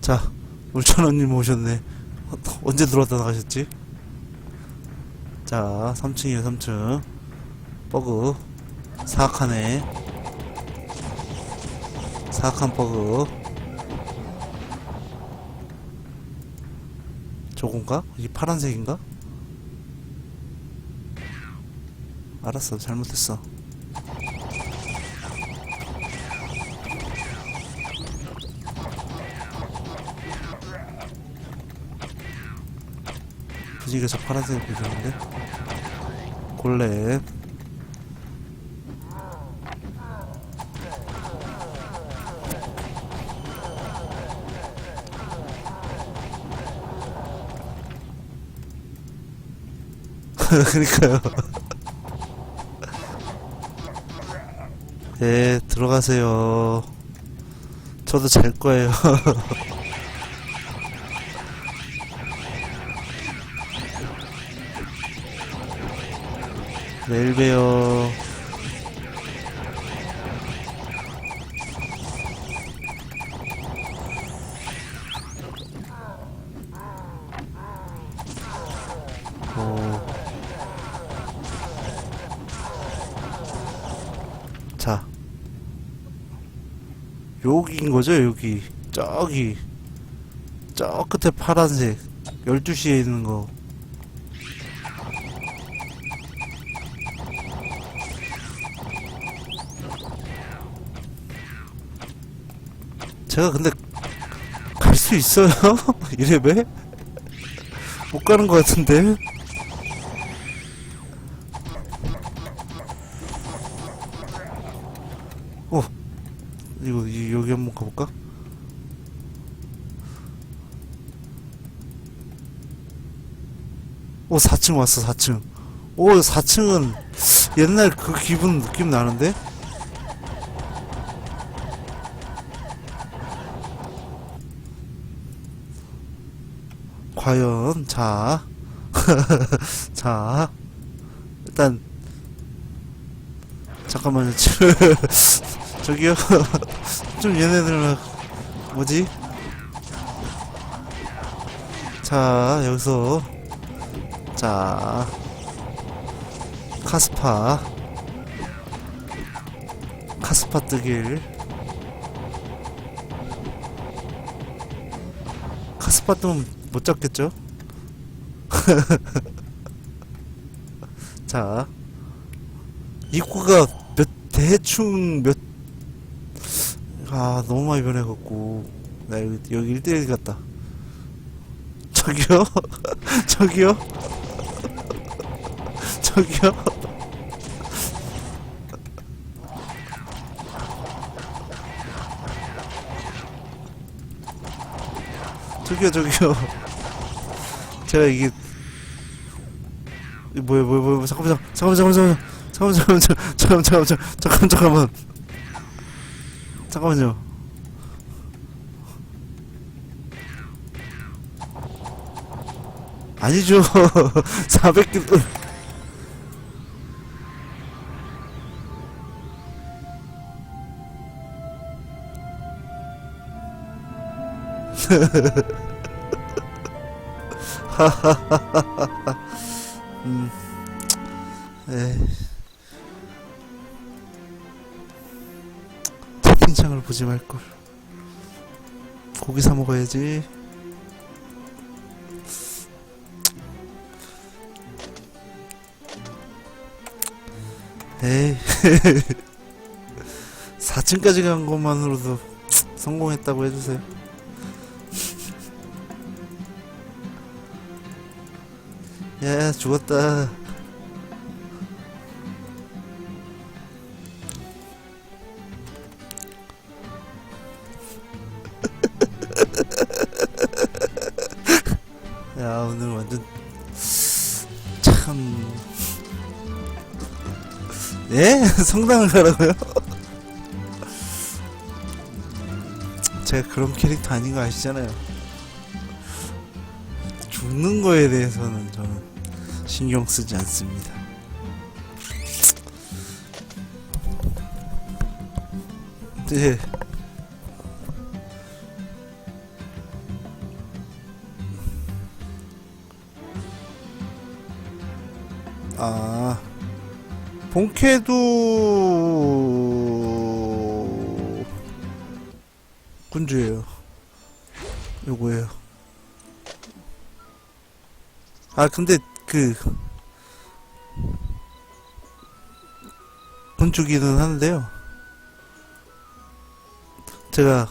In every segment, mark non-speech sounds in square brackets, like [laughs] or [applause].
자, 울천원님 오셨네. 어, 언제 들어왔다 나가셨지? 자, 3층이에요, 3층. 버그. 사악하네. 사악한 버그. 저건가? 이 파란색인가? 알았어, 잘못했어. 분위기에서 파란색을 보셨는데? 골렘. 그니까요. 네, 들어가세요. 저도 잘 거예요. [laughs] 내일 봬요. 오. 자. 여기인 거죠, 여기. 저기. 저 끝에 파란색. 12시에 있는 거. 제가 근데 갈 수 있어요? [laughs] 이래봬? 못 가는 것 같은데? 어 이거 이- 여기 한번 가볼까? 오 4층 왔어 4층 오 4층은 옛날 그 기분 느낌 나는데? 과연 자, [laughs] 자 일단 잠깐만요. [laughs] 저기요. [laughs] 좀 얘네들 뭐지? 자 여기서 자 카스파 카스파 뜨길 카스파 뜨면 못 잡겠죠? [laughs] 자, 입구가 몇, 대충 몇, 아, 너무 많이 변해갖고. 나 여기, 여기 1대1 같다. [laughs] [laughs] 저기요? 저기요? 저기요? 저기요, 저기요. 제가 이게 뭐야 뭐야 뭐야 잠깐만 잠깐만 잠깐만 잠깐만 잠깐만 잠깐만 잠깐만 잠깐만 잠깐만 잠깐만요 아니죠 400kg 음, 에이. 채팅창을 보지 말걸. 고기 사 먹어야지. 에이. [laughs] 4층까지 간 것만으로도 성공했다고 해주세요. 야, 죽었다. [laughs] 야, 오늘 완전 참. 예? [laughs] 성당을 가라고요? 제가 그런 캐릭터 아닌 거 아시잖아요. 먹는 거에 대해서는 저는 신경 쓰지 않습니다. 네. 아 본캐도 군주예요 요거예요 아 근데 그 군주기는 하는데요. 제가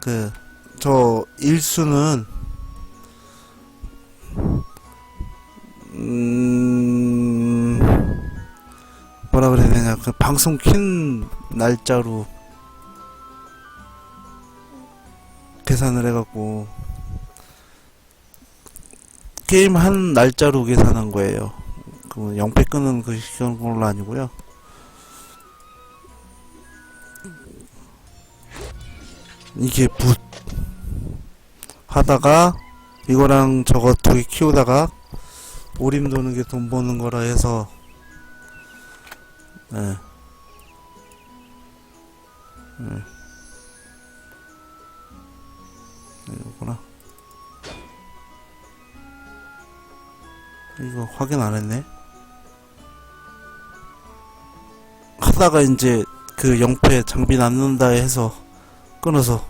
그 저 일수는 음 뭐라 그래야 되냐. 그 방송 킨 날짜로 계산을 해갖고 게임 한 날짜로 계산한 거예요. 그 영패 끄는 그 시간 걸로 아니고요. 이게 붓 하다가 이거랑 저거 두 개 키우다가 오림 도는 게 돈 버는 거라 해서 네. 네. 네, 이거구나. 이거 확인 안 했네. 하다가 이제 그 영패 장비 남는다 해서 끊어서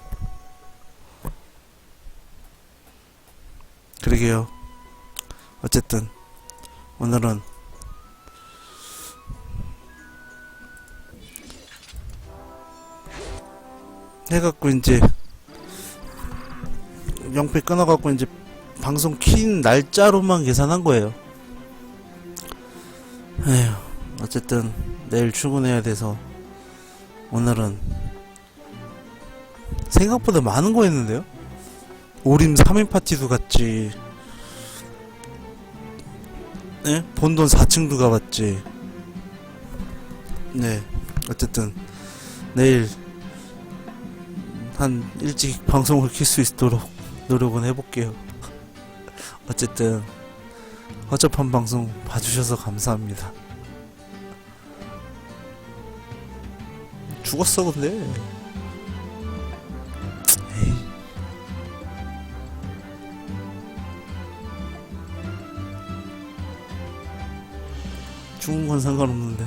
그러게요. 어쨌든 오늘은 해갖고 이제 영패 끊어갖고 이제 방송 킨 날짜로만 계산한 거예요. 에휴, 어쨌든 내일 출근해야 돼서 오늘은 생각보다 많은 거였는데요. 오림 3인 파티도 갔지. 네? 본돈 4층도 가봤지. 네. 어쨌든 내일 한 일찍 방송을 킬 수 있도록 노력은 해볼게요. 어쨌든 허접한 방송 봐주셔서 감사합니다. 죽었어 근데. 죽은 건 상관없는데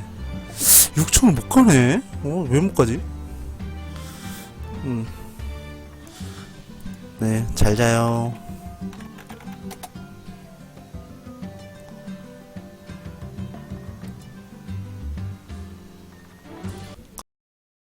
6천원 못 가네? 어, 왜 못 가지? 음. 네, 잘 자요.